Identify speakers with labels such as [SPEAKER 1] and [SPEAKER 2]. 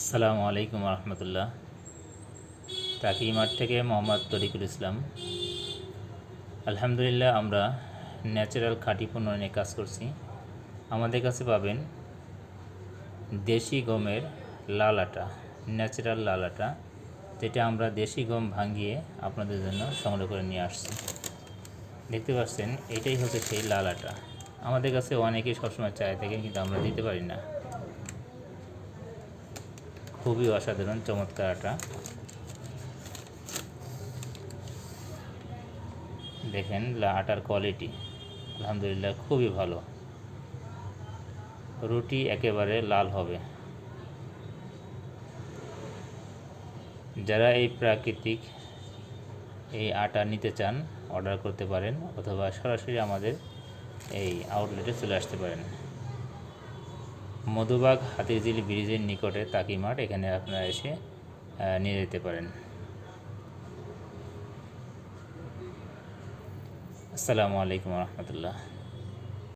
[SPEAKER 1] আসসালামু আলাইকুম রহমতুল্লাহ টাকি মাঠ থেকে মোহাম্মদ তরিকুল ইসলাম। আলহামদুলিল্লাহ, আমরা ন্যাচারাল খাঁটি পণ্য নিয়ে কাজ করছি। আমাদের কাছে পাবেন দেশি গমের লাল আটা, ন্যাচারাল লাল আটা, যেটা আমরা দেশি গম ভাঙিয়ে আপনাদের জন্য সংগ্রহ করে নিয়ে আসছি। দেখতে পাচ্ছেন, এটাই হচ্ছে সেই লাল আটা। আমাদের কাছে অনেকেই সবসময় চায় থাকে কিন্তু আমরা দিতে পারি না। খুবই অসাধারণ, চমৎকার আটা। দেখেন আটার কোয়ালিটি আলহামদুলিল্লাহ খুবই ভালো। রুটি একেবারে লাল হবে। যারা এই প্রাকৃতিক এই আটা নিতে চান, অর্ডার করতে পারেন অথবা সরাসরি আমাদের এই আউটলেটে চলে আসতে পারেন। মধুবাগ হাতিরঝিল ব্রিজের নিকটে তাকি মাঠ, এখানে আপনারা এসে নিয়ে যেতে পারেন। আসসালামু আলাইকুম রহমতুল্লাহ।